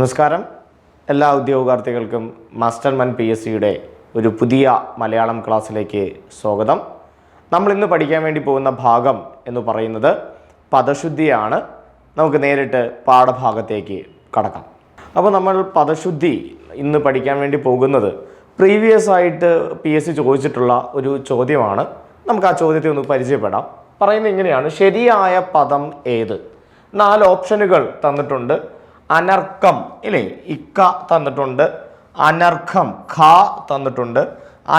നമസ്കാരം. എല്ലാ ഉദ്യോഗാർത്ഥികൾക്കും മാസ്റ്റർ മൻ പി എസ് സിയുടെ ഒരു പുതിയ മലയാളം ക്ലാസ്സിലേക്ക് സ്വാഗതം. നമ്മൾ ഇന്ന് പഠിക്കാൻ വേണ്ടി പോകുന്ന ഭാഗം എന്ന് പറയുന്നത് പദശുദ്ധിയാണ്. നമുക്ക് നേരിട്ട് പാഠഭാഗത്തേക്ക് കടക്കാം. അപ്പോൾ നമ്മൾ പദശുദ്ധി ഇന്ന് പഠിക്കാൻ വേണ്ടി പോകുന്നത് പ്രീവിയസ് ആയിട്ട് പി എസ് സി ചോദിച്ചിട്ടുള്ള ഒരു ചോദ്യമാണ്. നമുക്ക് ആ ചോദ്യത്തെ ഒന്ന് പരിചയപ്പെടാം. പറയുന്നത് ഇങ്ങനെയാണ്. ശരിയായ പദം ഏത്? നാല് ഓപ്ഷനുകൾ തന്നിട്ടുണ്ട്. അനർക്കം ഇല്ലേ? ഇക്ക തന്നിട്ടുണ്ട്. അനർക്കം ഖ തന്നിട്ടുണ്ട്.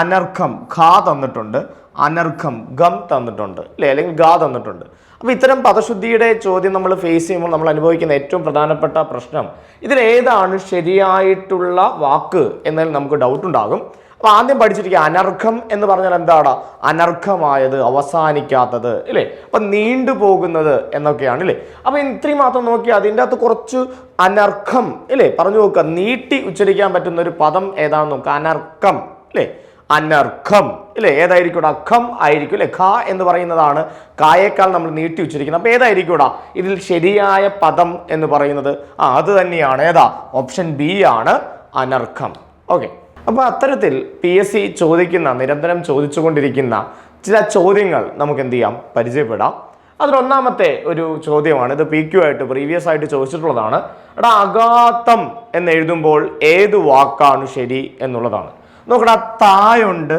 അനർക്കം ഖ തന്നിട്ടുണ്ട്. അനർക്കം ഗം തന്നിട്ടുണ്ട്. അല്ലേ അല്ലെങ്കിൽ ഗ തന്നിട്ടുണ്ട്. അപ്പോൾ ഇത്തരം പദശുദ്ധിയുടെ ചോദ്യം നമ്മൾ ഫേസ് ചെയ്യുമ്പോൾ നമ്മൾ അനുഭവിക്കുന്ന ഏറ്റവും പ്രധാനപ്പെട്ട പ്രശ്നം ഇതിലേതാണ് ശരിയായിട്ടുള്ള വാക്ക് എന്നതിൽ നമുക്ക് ഡൗട്ട് ഉണ്ടാകും. അപ്പൊ ആദ്യം പഠിച്ചിരിക്കുക അനർഘം എന്ന് പറഞ്ഞാൽ എന്താണ്? അനർഘമായത് അവസാനിക്കാത്തത് ഇല്ലേ? അപ്പൊ നീണ്ടുപോകുന്നത് എന്നൊക്കെയാണ് ഇല്ലേ? അപ്പൊ ഇത്രയും മാത്രം നോക്കി അതിന്റെ അകത്ത് കുറച്ച് അനർഘം ഇല്ലേ? പറഞ്ഞു നോക്കുക. നീട്ടി ഉച്ചരിക്കാൻ പറ്റുന്ന ഒരു പദം ഏതാണെന്ന് നോക്കുക. അനർഘം ഇല്ലേ? അനർഘം ഇല്ലേ? ഏതായിരിക്കും? അഖം ആയിരിക്കും അല്ലേ ഖ എന്ന് പറയുന്നതാണ്. കായേക്കാൾ നമ്മൾ നീട്ടി ഉച്ചരിക്കുന്നത്. അപ്പൊ ഏതായിരിക്കും ഇതിൽ ശരിയായ പദം എന്ന് പറയുന്നത്. ആ അത് തന്നെയാണ്. ഏതാ? ഓപ്ഷൻ ബി ആണ് അനർഘം. ഓക്കെ. അപ്പോൾ അത്തരത്തിൽ പി എസ് സി ചോദിക്കുന്ന നിരന്തരം ചോദിച്ചുകൊണ്ടിരിക്കുന്ന ചില ചോദ്യങ്ങൾ നമുക്ക് എന്ത് ചെയ്യാം പരിചയപ്പെടാം. അതിലൊന്നാമത്തെ ഒരു ചോദ്യമാണ്. ഇത് പി ക്യു ആയിട്ട് പ്രീവിയസ് ആയിട്ട് ചോദിച്ചിട്ടുള്ളതാണ്. എടാ അഗാത്തം എന്ന് എഴുതുമ്പോൾ ഏത് വാക്കാണ് ശരി എന്നുള്ളതാണ്. നോക്കടാ തായുണ്ട്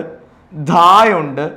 ധായുണ്ട്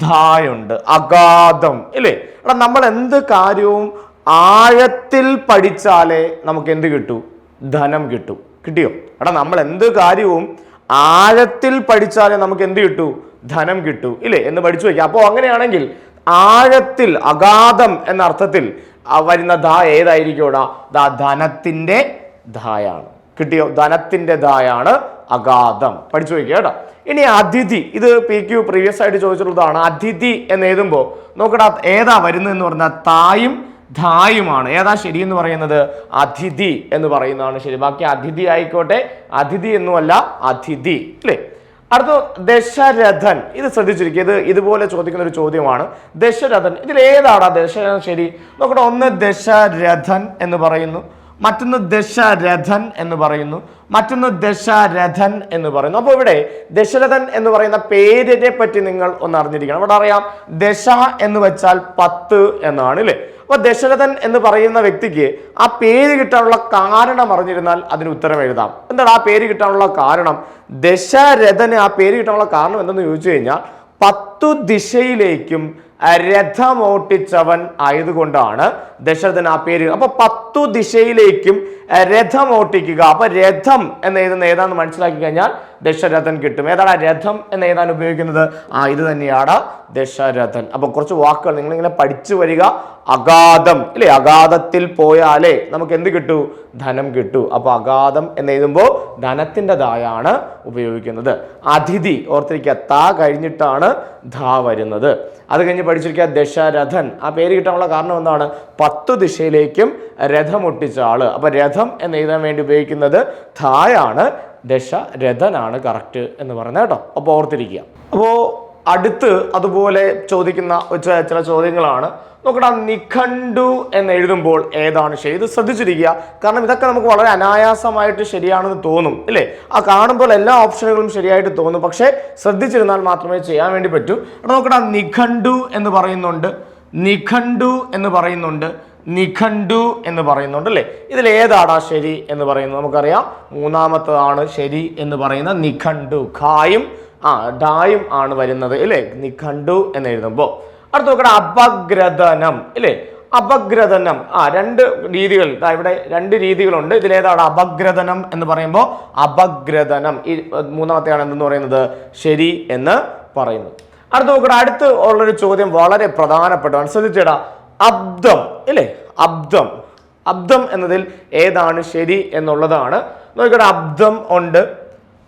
ധായുണ്ട്. അഗാധം ഇല്ലേ? എടാ നമ്മൾ എന്ത് കാര്യവും ആഴത്തിൽ പഠിച്ചാലേ നമുക്ക് എന്ത് കിട്ടൂ? ധനം കിട്ടൂ. കിട്ടിയോ? എടാ നമ്മൾ എന്ത് കാര്യവും ആഴത്തിൽ പഠിച്ചാലേ നമുക്ക് എന്ത് കിട്ടൂ? ധനം കിട്ടൂ. ഇല്ലേ? എന്ന് പഠിച്ചു വയ്ക്കാം. അപ്പോൾ അങ്ങനെയാണെങ്കിൽ ആഴത്തിൽ അഗാധം എന്ന അർത്ഥത്തിൽ വരുന്ന ധ ഏതായിരിക്കും ദാ ധനത്തിന്റെ ധായാണ്. കിട്ടിയോ? ധനത്തിന്റെ ധായാണ് അഗാധം. പഠിച്ചു വയ്ക്കുക കേട്ടോ. ഇനി അതിഥി ഇത് പി ക്യു പ്രീവിയസ് ആയിട്ട് ചോദിച്ചിട്ടുള്ളതാണ്. അതിഥി എന്ന് എഴുതുമ്പോൾ നോക്കടാ ഏതാ വരുന്നതെന്ന് പറഞ്ഞാൽ തായും ധായുമാണ്. ഏതാ ശരി എന്ന് പറയുന്നത്? അതിഥി എന്ന് പറയുന്നതാണ് ശരി. ബാക്കി അതിഥി ആയിക്കോട്ടെ. അതിഥി എന്നുമല്ല അതിഥി. അല്ലേ? അടുത്ത ദശരഥൻ. ഇത് ശ്രദ്ധിച്ചിരിക്കുക. ഇത് ഇതുപോലെ ചോദിക്കുന്ന ഒരു ചോദ്യമാണ്. ദശരഥൻ. ഇതിൽ ഏതാണ് ദശരഥൻ ശരി? നോക്കട്ടെ ഒന്ന് ദശരഥൻ എന്ന് പറയുന്നു. മറ്റൊന്ന് ദശരഥൻ എന്ന് പറയുന്നു. മറ്റൊന്ന് ദശരഥൻ എന്ന് പറയുന്നു. അപ്പോൾ ഇവിടെ ദശരഥൻ എന്ന് പറയുന്ന പേരിനെ പറ്റി നിങ്ങൾ ഒന്ന് അറിഞ്ഞിരിക്കണം. ഇവിടെ അറിയാം ദശ എന്ന് വെച്ചാൽ പത്ത് എന്നാണ് അല്ലേ അപ്പോൾ ദശരഥൻ എന്ന് പറയുന്ന വ്യക്തിക്ക് ആ പേര് കിട്ടാനുള്ള കാരണം അറിഞ്ഞിരുന്നാൽ അതിന് ഉത്തരം എഴുതാം. എന്താണ് ആ പേര് കിട്ടാനുള്ള കാരണം? ദശരഥന് ആ പേര് കിട്ടാനുള്ള കാരണം എന്തെന്ന് ചോദിച്ചു കഴിഞ്ഞാൽ പത്തു ദിശയിലേക്കും രഥമോട്ടിച്ചവൻ ആയതുകൊണ്ടാണ് ദശരഥൻ ആ പേര്. അപ്പൊ പത്തു ദിശയിലേക്കും രഥമോട്ടിക്കുക. അപ്പൊ രഥം എന്ന് എഴുതുന്ന ഏതാന്ന് മനസ്സിലാക്കി കഴിഞ്ഞാൽ ദശരഥൻ കിട്ടും. ഏതാണ്? രഥം എന്ന് ഏതാണ് ഉപയോഗിക്കുന്നത്? ആ ഇത് തന്നെയാണ് ദശരഥൻ. അപ്പൊ കുറച്ച് വാക്കുകൾ നിങ്ങളിങ്ങനെ പഠിച്ചു വരിക. അഗാധം. ഇല്ലേ? അഗാധത്തിൽ പോയാലേ നമുക്ക് എന്ത് കിട്ടൂ? ധനം കിട്ടൂ. അപ്പൊ അഗാധം എന്ന് എഴുതുമ്പോൾ ധനത്തിന്റെതായാണ് ഉപയോഗിക്കുന്നത്. അതിഥി ഓർത്തിരിക്കുക താ കഴിഞ്ഞിട്ടാണ് ധാ വരുന്നത്. അത് കഴിഞ്ഞ് പഠിച്ചിരിക്കുക ദശരഥൻ. ആ പേര് കിട്ടാനുള്ള കാരണം എന്താണ്? പത്തു ദിശയിലേക്കും രഥമൊട്ടിച്ച ആൾ. അപ്പൊ രഥം എന്ന് എഴുതാൻ വേണ്ടി ഉപയോഗിക്കുന്നത് ധായാണ് ദശരഥനാണ് കറക്റ്റ് എന്ന് പറയുന്നത് കേട്ടോ. അപ്പോൾ ഓർത്തിരിക്കുക. അപ്പോൾ അടുത്ത് അതുപോലെ ചോദിക്കുന്ന ചില ചോദ്യങ്ങളാണ്. നോക്കടാ നിഖണ്ഡു എന്ന് എഴുതുമ്പോൾ ഏതാണ് ശരി? ഇത് ശ്രദ്ധിച്ചിരിക്കുക. കാരണം ഇതൊക്കെ നമുക്ക് വളരെ അനായാസമായിട്ട് ശരിയാണെന്ന് തോന്നും അല്ലേ ആ കാണുമ്പോൾ എല്ലാ ഓപ്ഷനുകളും ശരിയായിട്ട് തോന്നും. പക്ഷേ ശ്രദ്ധിച്ചിരുന്നാൽ മാത്രമേ ചെയ്യാൻ വേണ്ടി പറ്റൂ. അവിടെ നോക്കടാ നിഖണ്ഡു എന്ന് പറയുന്നുണ്ട്. നിഖണ്ഡു എന്ന് പറയുന്നുണ്ട്. നിഖണ്ഡു എന്ന് പറയുന്നുണ്ട് അല്ലേ? ഇതിൽ ഏതാടാ ശരി എന്ന് പറയുന്നത് നമുക്കറിയാം. മൂന്നാമത്തതാണ് ശരി എന്ന് പറയുന്ന നിഖണ്ഡു ഖായും ആ ഡായും ആണ് വരുന്നത് ഇല്ലേ? നിഖണ്ഡു എന്ന് എഴുതുമ്പോൾ അടുത്ത നോക്കട്ടെ അപഗ്രഥനം ഇല്ലേ? അപഗ്രഥനം. ആ രണ്ട് രീതികൾ ഇവിടെ രണ്ട് രീതികളുണ്ട്. ഇതിലേതാണ് അപഗ്രഥനം എന്ന് പറയുമ്പോൾ അപഗ്രഥനം. ഈ മൂന്നാമത്തെയാണ് എന്തെന്ന് പറയുന്നത്? ശരി എന്ന് പറയുന്നു. അടുത്ത് നോക്കട്ടെ അടുത്ത് ഉള്ളൊരു ചോദ്യം വളരെ പ്രധാനപ്പെട്ടതാണ്. ശ്രദ്ധിച്ചേടാ അബ്ദം ഇല്ലേ? അബ്ദം. അബ്ദം എന്നതിൽ ഏതാണ് ശരി എന്നുള്ളതാണ്. നോക്കട്ടെ അബ്ദം ഉണ്ട്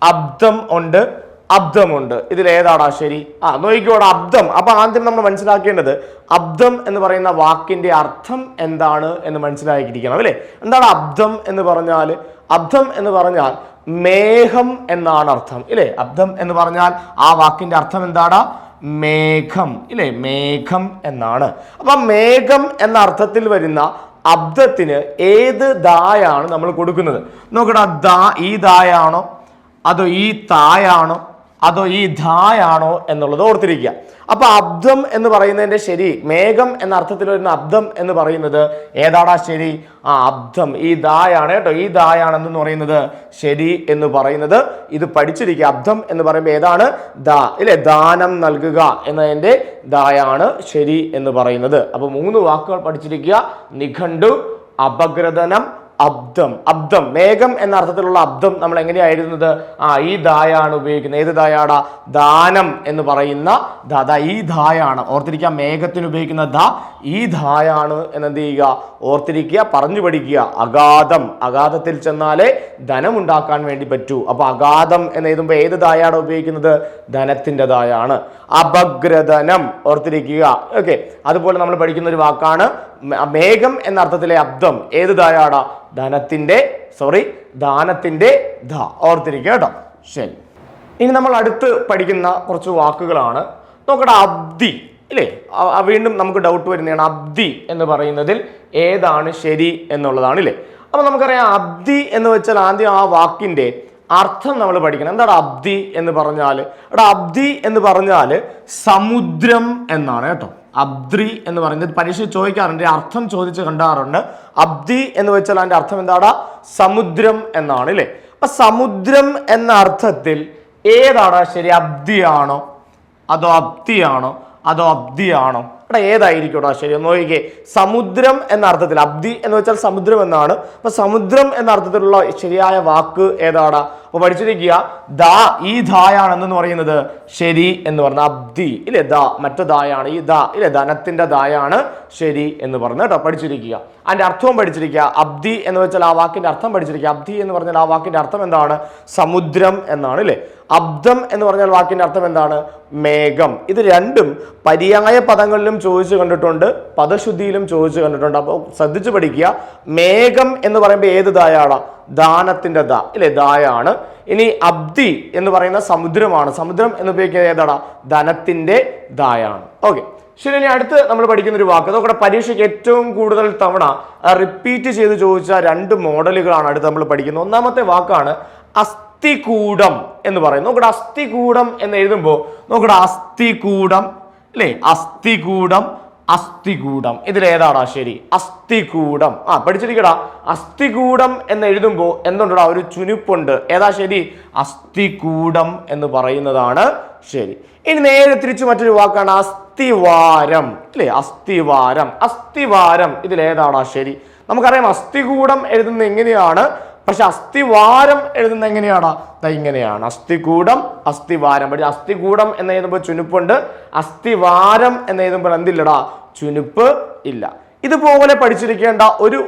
അബ്ദം ഉണ്ട് അബ്ദമുണ്ട്. ഇതിൽ ഏതാടാ ശരി? ആ നോക്കിക്കോടെ അബ്ദം. അപ്പൊ ആദ്യം നമ്മൾ മനസ്സിലാക്കേണ്ടത് അബ്ദം എന്ന് പറയുന്ന വാക്കിന്റെ അർത്ഥം എന്താണ് എന്ന് മനസ്സിലാക്കിയിരിക്കണം അല്ലേ? എന്താണ് അബ്ദം എന്ന് പറഞ്ഞാൽ അബ്ദം എന്ന് പറഞ്ഞാൽ മേഘം എന്നാണ് അർത്ഥം ഇല്ലേ? അബ്ദം എന്ന് പറഞ്ഞാൽ ആ വാക്കിന്റെ അർത്ഥം എന്താടാ? മേഘം ഇല്ലേ? മേഘം എന്നാണ്. അപ്പൊ മേഘം എന്ന അർത്ഥത്തിൽ വരുന്ന അബ്ദത്തിന് ഏത് ദായാണ് നമ്മൾ കൊടുക്കുന്നത്? നോക്കടാ ദാ ഈ ദായാണോ? അതോ ഈ തായാണോ? അതോ ഈ ധായാണോ എന്നുള്ളത് ഓർത്തിരിക്കുക. അപ്പൊ അബ്ദം എന്ന് പറയുന്നതിന്റെ ശരി മേഘം എന്ന അർത്ഥത്തിൽ വരുന്ന അബ്ദം എന്ന് പറയുന്നത് ഏതാടാ ശരി? ആ അബ്ദം. ഈ ദായാണ് കേട്ടോ ഈ ദായാണെന്ന് പറയുന്നത് ശരി എന്ന് പറയുന്നത് ഇത് പഠിച്ചിരിക്കുക. അബ്ദം എന്ന് പറയുമ്പോൾ ഏതാണ്? ദാ ഇല്ലേ? ദാനം നൽകുക എന്നതിന്റെ ദായാണ് ശരി എന്ന് പറയുന്നത്. അപ്പൊ മൂന്ന് വാക്കുകൾ പഠിച്ചിരിക്കുക. നിഘണ്ടു അപഗ്രഥനം അബ്ദം. അബ്ദം. മേഘം എന്ന അർത്ഥത്തിലുള്ള അബ്ദം നമ്മൾ എങ്ങനെയായിരുന്നത്? ആ ഈ ദായാണ് ഉപയോഗിക്കുന്നത്. ഏത് ധായാട? ദാനം എന്ന് പറയുന്ന ദാ ഈ ധായാണ്. ഓർത്തിരിക്കുക മേഘത്തിന് ഉപയോഗിക്കുന്ന ദ ഈ ധായാണ് എന്നെന്ത് ചെയ്യുക? ഓർത്തിരിക്കുക പറഞ്ഞു പഠിക്കുക. അഗാധം. അഗാധത്തിൽ ചെന്നാലേ ധനം ഉണ്ടാക്കാൻ വേണ്ടി പറ്റൂ. അപ്പൊ അഗാധം എന്ന് എഴുതുമ്പോൾ ഏത് ദായാണ് ഉപയോഗിക്കുന്നത്? ധനത്തിന്റെ ദായാണ് അപഗ്രഥനം. ഓർത്തിരിക്കുക. ഓക്കെ. അതുപോലെ നമ്മൾ പഠിക്കുന്ന ഒരു വാക്കാണ് മേഘം എന്ന അർത്ഥത്തിലെ അബ്ദം ഏത് ദായാണ് ധനത്തിന്റെ സോറി ദാനത്തിന്റെ ധ. ഓർത്തിരിക്കുക കേട്ടോ. ശരി. ഇനി നമ്മൾ അടുത്ത് പഠിക്കുന്ന കുറച്ച് വാക്കുകളാണ്. നോക്കട്ടെ അബ്ദി അല്ലേ വീണ്ടും നമുക്ക് ഡൗട്ട് വരുന്നതാണ്. അബ്ദി എന്ന് പറയുന്നതിൽ ഏതാണ് ശരി എന്നുള്ളതാണ് ഇല്ലേ? അപ്പൊ നമുക്കറിയാം അബ്ദി എന്ന് വെച്ചാൽ ആദ്യം ആ വാക്കിന്റെ അർത്ഥം നമ്മൾ പഠിക്കണം. എന്താണ് അബ്ദി എന്ന് പറഞ്ഞാൽ എടാ അബ്ദി എന്ന് പറഞ്ഞാൽ സമുദ്രം എന്നാണ് കേട്ടോ. അബ്ദ്രി എന്ന് പറയുന്നത് പരീക്ഷ ചോദിക്കാറുണ്ട്. അർത്ഥം ചോദിച്ച് കണ്ടാറുണ്ട്. അബ്ദി എന്ന് വെച്ചാൽ അതിന്റെ അർത്ഥം എന്താടാ? സമുദ്രം എന്നാണ് അല്ലേ അപ്പൊ സമുദ്രം എന്ന അർത്ഥത്തിൽ ഏതാടാ? ശരി അബ്ദിയാണോ? അതോ അബ്ദിയാണോ? അതോ അബ്ദിയാണോ? എടാ ഏതായിരിക്കും ശരി ഒന്ന് നോക്കിക്കേ. സമുദ്രം എന്ന അർത്ഥത്തിൽ അബ്ദി എന്ന് വെച്ചാൽ സമുദ്രം എന്നാണ്. അപ്പൊ സമുദ്രം എന്ന അർത്ഥത്തിലുള്ള ശരിയായ വാക്ക് ഏതാണ് അപ്പൊ പഠിച്ചിരിക്കുക ദാ ഈ ധായാണെന്ന് പറയുന്നത് ശരി എന്ന് പറഞ്ഞ അബ്ദി ഇല്ലേ? ദാ മറ്റു ദായാണ് ഈ ദാ ഇല്ലേ? ധനത്തിന്റെ ദായാണ് ശരി എന്ന് പറഞ്ഞ് കേട്ടോ പഠിച്ചിരിക്കുക. അതിന്റെ അർത്ഥവും പഠിച്ചിരിക്കുക അബ്ദി എന്ന് വെച്ചാൽ ആ വാക്കിന്റെ അർത്ഥം പഠിച്ചിരിക്കുക. അബ്ദി എന്ന് പറഞ്ഞാൽ ആ വാക്കിന്റെ അർത്ഥം എന്താണ്? സമുദ്രം എന്നാണ് ഇല്ലേ? അബ്ദം എന്ന് പറഞ്ഞാൽ വാക്കിന്റെ അർത്ഥം എന്താണ്? മേഘം. ഇത് രണ്ടും പര്യായ പദങ്ങളിലും ചോദിച്ചു കണ്ടിട്ടുണ്ട് പദശുദ്ധിയിലും ചോദിച്ചു കണ്ടിട്ടുണ്ട്. അപ്പോൾ ശ്രദ്ധിച്ചു പഠിക്കുക. മേഘം എന്ന് പറയുമ്പോൾ ഏത് ദായാണ്? ദാനത്തിന്റെ ദ. ഇല്ലേ? ദായാണ്. ഇനി അബ്ദി എന്ന് പറയുന്ന സമുദ്രമാണ്. സമുദ്രം എന്ന് ഉപയോഗിക്കുന്നത് ഏതാണ്? ധനത്തിന്റെ ദായാണ്. ഓക്കെ. ശരി ഇനി അടുത്ത് നമ്മൾ പഠിക്കുന്ന ഒരു വാക്ക്. നോക്കട്ടെ പരീക്ഷയ്ക്ക് ഏറ്റവും കൂടുതൽ തവണ റിപ്പീറ്റ് ചെയ്ത് ചോദിച്ച രണ്ട് മോഡലുകളാണ് അടുത്ത് നമ്മൾ പഠിക്കുന്നത്. ഒന്നാമത്തെ വാക്കാണ് അസ്ഥികൂടം എന്ന് പറയും നോക്കട്ടെ അസ്ഥികൂടം എന്ന് എഴുതുമ്പോൾ നോക്കട്ടെ അസ്ഥികൂടം അല്ലേ? അസ്ഥികൂടം അസ്ഥികൂടം. ഇതിലേതാടാ ശരി. അസ്ഥികൂടം. ആ പഠിച്ചിരിക്കടാ. അസ്ഥികൂടം എന്ന് എഴുതുമ്പോൾ എന്തുണ്ടടാ? ഒരു ചുനുപ്പുണ്ട്. ഏതാ ശരി? അസ്ഥികൂടം എന്ന് പറയുന്നതാണ് ശരി. ഇനി നേരെ തിരിച്ചു മറ്റൊരു വാക്കാണ് അസ്ഥിവാരം. അല്ലേ അസ്ഥിവാരം. അസ്ഥിവാരം ഇതിലേതാടാ ശരി. നമുക്കറിയാം അസ്ഥികൂടം എഴുതുന്നത് എങ്ങനെയാണ്? പക്ഷെ അസ്ഥിവാരം എഴുതുന്നത് എങ്ങനെയാടാ ദാ ഇങ്ങനെയാണ്. അസ്ഥികൂടം അസ്ഥിവാരം. പക്ഷെ അസ്ഥികൂടം എന്ന് എഴുതുമ്പോൾ ചുനുപ്പുണ്ട്. അസ്ഥിവാരം എന്ന് എഴുതുമ്പോൾ എന്തില്ലടാ? ചുനുപ്പ് ഇല്ല. ഇതുപോലെ പഠിച്ചിരിക്കേണ്ട ഒരു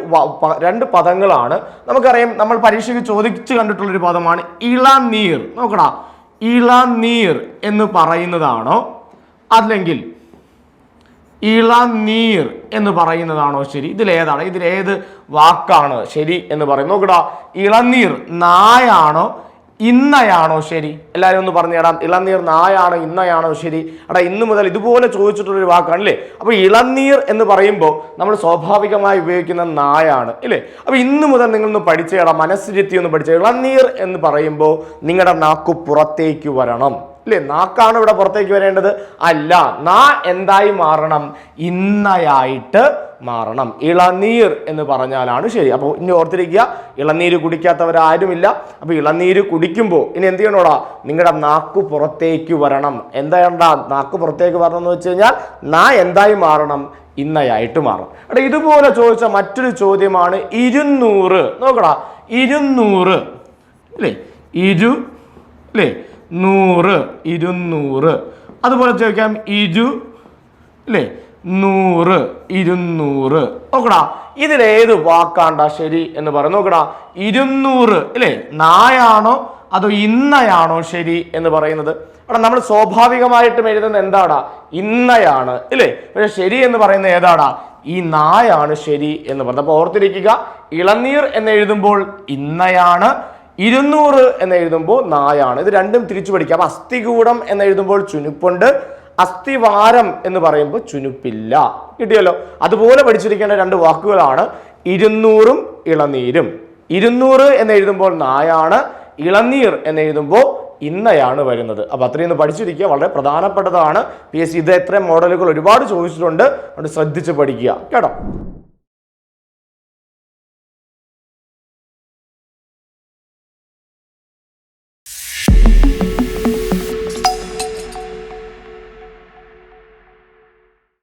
രണ്ട് പദങ്ങളാണ്. നമുക്കറിയാം നമ്മൾ പരീക്ഷയ്ക്ക് ചോദിച്ചു കണ്ടിട്ടുള്ള ഒരു പദമാണ് ഇളനീർ. നോക്കടാ. ഇളനീർ എന്ന് പറയുന്നതാണോ? അല്ലെങ്കിൽ ഇളനീർ എന്ന് പറയുന്നതാണോ ശരി? ഇതിലേതാണ് ഇതിലേത് വാക്കാണ് ശരി എന്ന് പറയും നോക്കടാ ഇളനീർ നായാണോ ഇന്നയാണോ ശരി? എല്ലാവരും ഒന്ന് പറഞ്ഞു തരാം ഇളനീർ നായാണോ ഇന്നയാണോ ശരി? എടാ ഇന്ന് മുതൽ ഇതുപോലെ ചോദിച്ചിട്ടുള്ളൊരു വാക്കാണ് അല്ലേ? അപ്പോൾ ഇളനീർ എന്ന് പറയുമ്പോൾ നമ്മൾ സ്വാഭാവികമായി ഉപയോഗിക്കുന്ന നായാണ് ഇല്ലേ അപ്പോൾ ഇന്ന് മുതൽ നിങ്ങളൊന്ന് പഠിച്ചേടാ മനസ്സിരുത്തി ഒന്ന് പഠിച്ച ഇളനീർ എന്ന് പറയുമ്പോൾ നിങ്ങളുടെ നാക്കു പുറത്തേക്ക് വരണം. ഇല്ലേ നാക്കാണ് ഇവിടെ പുറത്തേക്ക് വരേണ്ടത്. അല്ല നാ എന്തായി മാറണം? ഇന്നയായിട്ട് മാറണം. ഇളനീർ എന്ന് പറഞ്ഞാലാണ് ശരി. അപ്പോൾ ഇനി ഓർത്തിരിക്കുക ഇളനീര് കുടിക്കാത്തവരാരുമില്ല. അപ്പോൾ ഇളനീര് കുടിക്കുമ്പോൾ ഇനി എന്ത് ചെയ്യണോടാ? നിങ്ങളുടെ നാക്ക് പുറത്തേക്ക് വരണം. എന്താ നാക്ക് പുറത്തേക്ക് വരണം എന്ന് വെച്ച് കഴിഞ്ഞാൽ നാ എന്തായി മാറണം? ഇന്നയായിട്ട് മാറും. എടാ ഇതുപോലെ ചോദിച്ച മറ്റൊരു ചോദ്യമാണ് ഇരുന്നൂറ്. നോക്കടാ ഇരുന്നൂറ്. അല്ലേ ഇരു അല്ലേ നൂറ് ഇരുന്നൂറ്. അതുപോലെ ചോദിക്കാം ഇരു അല്ലേ നൂറ് ഇരുന്നൂറ്. നോക്കടാ ഇതിലേത് വാക്കാണ്ടാ ശരി എന്ന് പറയും നോക്കടാ ഇരുന്നൂറ് അല്ലേ നായാണോ അതോ ഇന്നയാണോ ശരി എന്ന് പറയുന്നത്? അവിടെ നമ്മൾ സ്വാഭാവികമായിട്ടും എഴുതുന്നത് എന്താടാ? ഇന്നയാണ് ഇല്ലേ? പക്ഷെ ശരി എന്ന് പറയുന്നത് ഏതാടാ? ഈ നായാണ് ശരി എന്ന് പറയുന്നത് അപ്പോൾ ഓർത്തിരിക്കുക ഇളനീർ എന്ന് എഴുതുമ്പോൾ ഇന്നയാണ് ഇരുന്നൂറ് എന്ന് എഴുതുമ്പോൾ നായാണ്. ഇത് രണ്ടും തിരിച്ചു പഠിക്കുക അപ്പൊ അസ്ഥികൂടം എന്ന് എഴുതുമ്പോൾ ചുനുപ്പുണ്ട്. അസ്ഥിവാരം എന്ന് പറയുമ്പോൾ ചുനുപ്പില്ല. കിട്ടിയല്ലോ? അതുപോലെ പഠിച്ചിരിക്കേണ്ട രണ്ട് വാക്കുകളാണ് ഇരുന്നൂറും ഇളനീരും. ഇരുന്നൂറ് എന്ന് എഴുതുമ്പോൾ നായാണ്. ഇളനീർ എന്ന് എഴുതുമ്പോൾ ഇന്നയാണ് വരുന്നത്. അപ്പൊ അത്രയും ഒന്ന് പഠിച്ചിരിക്കുക. വളരെ പ്രധാനപ്പെട്ടതാണ്. പി എസ് സി ഇത് എത്ര മോഡലുകൾ ഒരുപാട് ചോദിച്ചിട്ടുണ്ട്. അതുകൊണ്ട് ശ്രദ്ധിച്ച് പഠിക്കുക. കേട്ടോ?